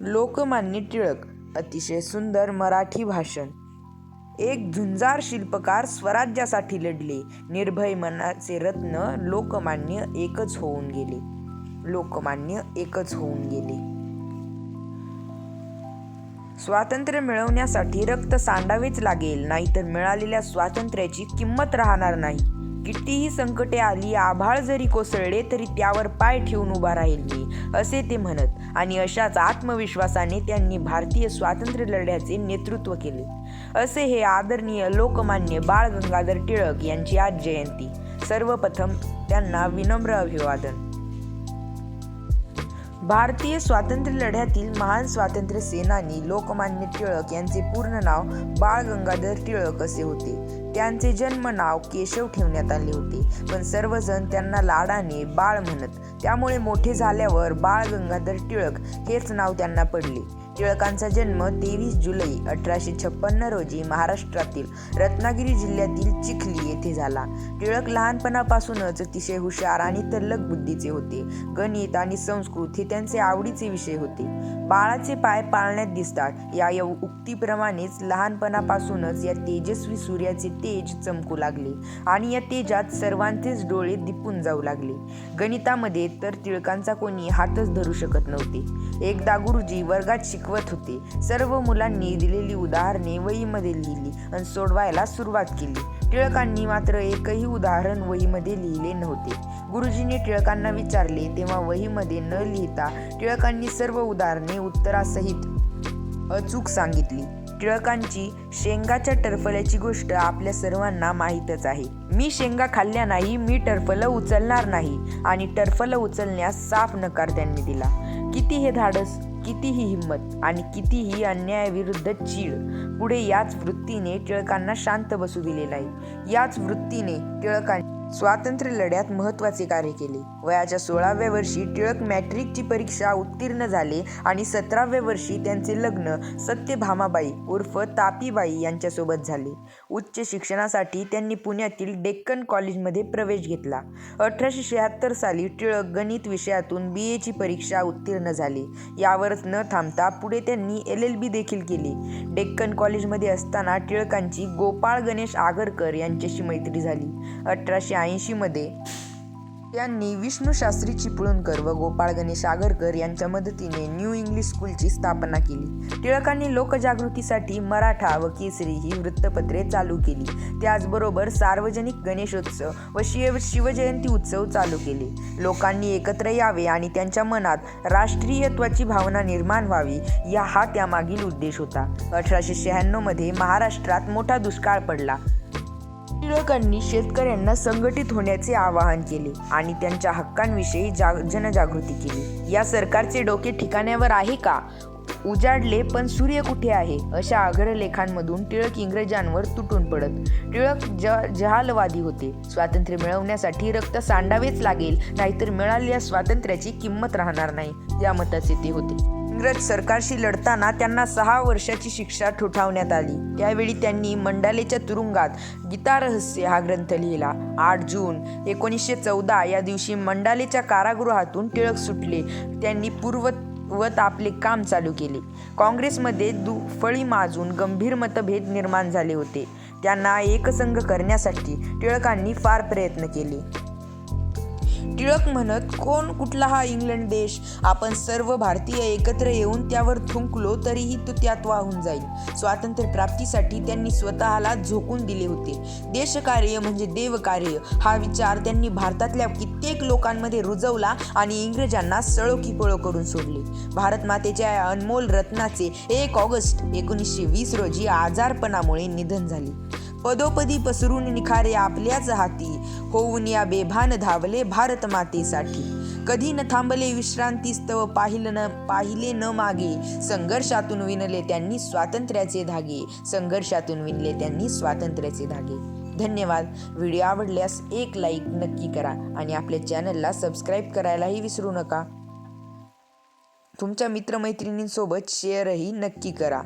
लोकमान्य टिळक अतिशय सुंदर मराठी भाषण. एक झुंजार शिल्पकार स्वराज्यासाठी लढले. निर्भय मनाचे रत्न लोकमान्य एकच होऊन गेले. लोकमान्य एकच होऊन गेले. स्वातंत्र्य मिळवण्यासाठी रक्त सांडावेच लागेल नाहीतर मिळालेल्या स्वातंत्र्याची किंमत राहणार नाही. कितीही संकटे आली आभाळ जरी कोसळले तरी त्यावर पाय ठेवून उभा राहील मी असे ते म्हणत आणि अशाच आत्मविश्वासाने त्यांनी भारतीय स्वातंत्र्य लढ्याचे नेतृत्व केले. असे हे आदरणीय लोकमान्य बाळ गंगाधर टिळक यांची आज जयंती. सर्वप्रथम त्यांना विनम्र अभिवादन. भारतीय स्वातंत्र्य लढ्यातील महान स्वातंत्र्य सेनानी लोकमान्य टिळक यांचे पूर्ण नाव बाळ गंगाधर टिळक असे होते. त्यांचे जन्म नाव केशव ठेवण्यात आले होते. पण सर्वजण त्यांना लाडाने बाळ म्हणत त्यामुळे मोठे झाल्यावर बाळ गंगाधर टिळक हेच नाव त्यांना पडले. टिळकांचा जन्म तेवीस जुलै अठराशे छप्पन्न रोजी महाराष्ट्रातील रत्नागिरी जिल्ह्यातील चिखली येथे झाला. टिळक लहानपणापासूनच अतिशय हुशार आणि तल्लक बुद्धीचे होते. गणित आणि संस्कृत हे त्यांचे आवडीचे विषय होते. बाळाचे पाय पाळण्यात दिसतात. या उक्तीप्रमाणेच लहानपणापासूनच या तेजस्वी सूर्याचे तेज चमकू लागले आणि या तेजात सर्वांचेच डोळे दिपून जाऊ लागले. गणितामध्ये तर टिळकांचा कोणी हातच धरू शकत नव्हते. एकदा गुरुजी वर्गात शिकवत होते. सर्व मुलांनी दिलेली उदाहरणे वहीमध्ये लिहिली आणि सोडवायला सुरुवात केली. टिळकांनी मात्र एकही उदाहरण वहीमध्ये लिहिले नव्हते. गुरुजींनी टिळकांना विचारले तेव्हा वहीमध्ये न लिहिता टिळकांनी सर्व उदाहरणे उत्तरासहित अचूक सांगितली. टिळकांची शेंगाच्या टरफल्याची गोष्ट आपल्या सर्वांना माहीतच आहे. मी शेंगा खाल्ल्या नाही मी टरफलं उचलणार नाही आणि टरफलं उचलण्यास साफ नकार त्यांनी दिला. किती हे धाडस कितीही हिंमत आणि कितीही अन्यायाविरुद्ध चीड. पुढे याच वृत्तीने टिळकांना शांत बसू दिलेला आहे याच वृत्तीने टिळकांनी स्वातंत्र्य लढ्यात महत्त्वाचे कार्य केले. वयाच्या सोळाव्या वर्षी टिळक मॅट्रिकची परीक्षा उत्तीर्ण झाले आणि सतराव्या वर्षी त्यांचे लग्न सत्यभामाबाई उर्फ तापीबाई यांच्यासोबत झाले. उच्च शिक्षणासाठी त्यांनी पुण्यातील डेक्कन कॉलेजमध्ये प्रवेश घेतला. अठराशे शहात्तर साली टिळक गणित विषयातून बी एची परीक्षा उत्तीर्ण झाले. यावरच न थांबता पुढे त्यांनी एल एल बी देखील केली. डेक्कन कॉलेजमध्ये असताना टिळकांची गोपाळ गणेश आगरकर यांच्याशी मैत्री झाली. अठराशे ऐंशीमध्ये त्यांनी विष्णू शास्त्री चिपळूणकर व गोपाळ गणेश आगरकर यांच्या मदतीने न्यू इंग्लिश स्कूलची स्थापना केली. टिळकांनी लोकजागृतीसाठी मराठा व केसरी ही वृत्तपत्रे चालू केली. त्याचबरोबर सार्वजनिक गणेशोत्सव व शिव शिवजयंती उत्सव चालू केले. लोकांनी एकत्र यावे आणि त्यांच्या मनात राष्ट्रीयत्वाची भावना निर्माण व्हावी या हा त्यामागील उद्देश होता. अठराशे शहाण्णवमध्ये महाराष्ट्रात मोठा दुष्काळ पडला. टिळकांनी शेतकऱ्यांना संघटित होण्याचे आवाहन केले आणि त्यांच्या हक्कांविषयी जा जनजागृती केली. या सरकारचे डोके ठिकाण्यावर आहे का? उजाडले पण सूर्य कुठे आहे? अशा आग्रलेखांमधून टिळक इंग्रजांवर तुटून पडत. टिळक ज जहालवादी होते. स्वातंत्र्य मिळवण्यासाठी रक्त सांडावेच लागेल नाहीतर मिळालेल्या स्वातंत्र्याची किंमत राहणार नाही या मताचे ते होते. इंग्रज सरकारशी लढताना त्यांना सहा वर्षाची शिक्षा ठोठावण्यात आली. त्यावेळी त्यांनी मंडालेच्या तुरुंगात गीता रहस्य हा ग्रंथ लिहिला. आठ जून एकोणीसशे चौदा या दिवशी मंडालेच्या कारागृहातून टिळक सुटले. त्यांनी पूर्व पूर्ववत आपले काम चालू केले. काँग्रेसमध्ये दुफळी माजून गंभीर मतभेद निर्माण झाले होते. त्यांना एकसंघ करण्यासाठी टिळकांनी फार प्रयत्न केले. टिळक म्हणत कोण कुठला हा इंग्लंड देश? आपण सर्व भारतीय एकत्र येऊन त्यावर थुंकलो तरीही तो त्यात वाहून जाईल. स्वातंत्र्य प्राप्तीसाठी त्यांनी स्वतःला झोकून दिले होते. देशकार्य म्हणजे देवकार्य. हा विचार त्यांनी भारतातल्या कित्येक लोकांमध्ये रुजवला आणि इंग्रजांना सळो पळो करून सोडले. भारत मातेच्या या अनमोल रत्नाचे एक ऑगस्ट एकोणीसशे वीस रोजी आजारपणामुळे निधन झाले. पदोपदी पसरून निखारे आपल्याच हाती होऊन या बेभान धावले भारत मातेसाठी. कधी न थांबले विश्रांतीस्तव पाहिलं न पाहिले न मागे. संघर्षातून विणले त्यांनी स्वातंत्र्याचे धागे. संघर्षातून विणले त्यांनी स्वातंत्र्याचे धागे. धन्यवाद. व्हिडिओ आवडल्यास एक लाईक नक्की करा आणि आपल्या चॅनलला सबस्क्राईब करायलाही विसरू नका. तुमच्या मित्रमैत्रिणींसोबत शेअरही नक्की करा.